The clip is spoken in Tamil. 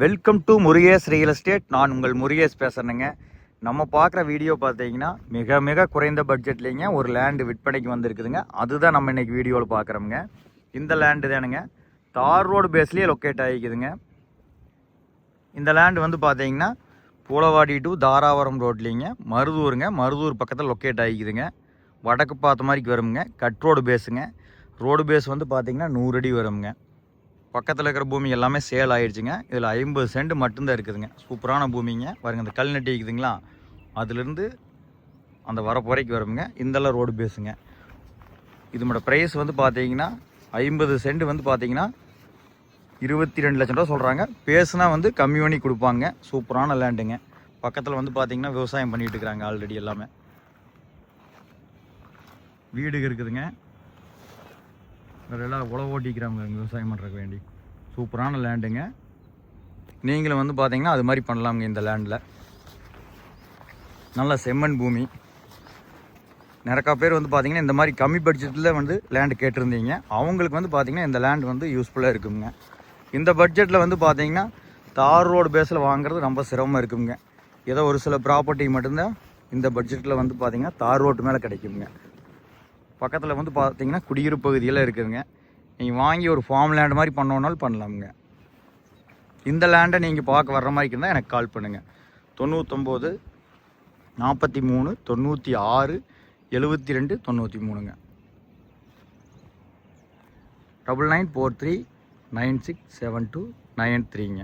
Welcome to Murugesh real estate நான் உங்கள் முருகேஷ் பேசுகிறேங்க நம்ம பார்க்குற வீடியோ பார்த்தீங்கன்னா மிக மிக குறைந்த பட்ஜெட்லேங்க ஒரு லேண்டு விற்பனைக்கு வந்திருக்குதுங்க. அதுதான் நம்ம இன்றைக்கி வீடியோவில் பார்க்குறோமுங்க. இந்த லேண்டு தானுங்க. தார் ரோடு பேஸ்லேயே லொக்கேட் ஆகிக்குதுங்க. இந்த லேண்டு வந்து பார்த்தீங்கன்னா பூலவாடி டு தாராபுரம் ரோட்லேங்க மருதூருங்க. மருதூர் பக்கத்தில் லொக்கேட் ஆகிக்குதுங்க. வடக்கு பார்த்த மாதிரிக்கு வருங்க கட் ரோடு பேஸுங்க ரோடு பேஸ் வந்து பார்த்தீங்கன்னா நூறு அடி வருங்க பக்கத்தில் இருக்கிற பூமி எல்லாமே சேல் ஆகிடுச்சிங்க இதில் ஐம்பது சென்ட் மட்டும்தான் இருக்குதுங்க. சூப்பரான பூமிங்க. பாருங்க இந்த கல் நட்டி இருக்குதுங்களா? அதுலேருந்து அந்த வரப்பு வரைக்கும் வருங்க இந்தெல்லாம் ரோடு பேஸுங்க. இதோட ப்ரைஸ் வந்து பார்த்தீங்கன்னா ஐம்பது சென்ட் வந்து பார்த்தீங்கன்னா இருபத்தி ரெண்டு லட்சம் ரூபா சொல்கிறாங்க பேசுனா வந்து கம்மி பண்ணி கொடுப்பாங்க. சூப்பரான லேண்டுங்க. பக்கத்தில் வந்து பார்த்தீங்கன்னா விவசாயம் பண்ணிகிட்டு இருக்கிறாங்க ஆல்ரெடி எல்லாமே. வீடு இருக்குதுங்க. வேறு உழவு ஓட்டிக்கிறாங்க விவசாயம் பண்ணுறதுக்கு வேண்டி. சூப்பரான லேண்டுங்க நீங்களும் வந்து பார்த்தீங்கன்னா அது மாதிரி பண்ணலாமுங்க இந்த லேண்டில் நல்ல செம்மண் பூமி. நிறையா பேர் வந்து பார்த்தீங்கன்னா இந்த மாதிரி கம்மி பட்ஜெட்டில் வந்து லேண்டு கேட்டிருந்தீங்க. அவங்களுக்கு வந்து பார்த்தீங்கன்னா இந்த லேண்ட் வந்து யூஸ்ஃபுல்லாக இருக்குங்க. இந்த பட்ஜெட்டில் வந்து பார்த்தீங்கன்னா தார் ரோடு பேஸில் வாங்குறது ரொம்ப சிரமமாக இருக்குங்க. ஏதோ ஒரு சில ப்ராப்பர்ட்டி மட்டும்தான் இந்த பட்ஜெட்டில் வந்து பார்த்தீங்கன்னா தார் ரோட்டு மேலே கிடைக்குங்க. பக்கத்தில் வந்து பார்த்தீங்கன்னா குடியிருப்பு பகுதியெல்லாம் இருக்குதுங்க. நீங்கள் வாங்கி ஒரு ஃபார்ம் லேண்ட் மாதிரி பண்ணோன்னாலும் பண்ணலாமுங்க. இந்த லேண்டை நீங்கள் பார்க்க வர்ற மாதிரி இருந்தால் எனக்கு கால் பண்ணுங்கள் தொண்ணூத்தொம்பது நாற்பத்தி மூணு தொண்ணூற்றி ஆறு எழுபத்தி ரெண்டு தொண்ணூற்றி மூணுங்க double nine four three nine six seven two nine த்ரீங்க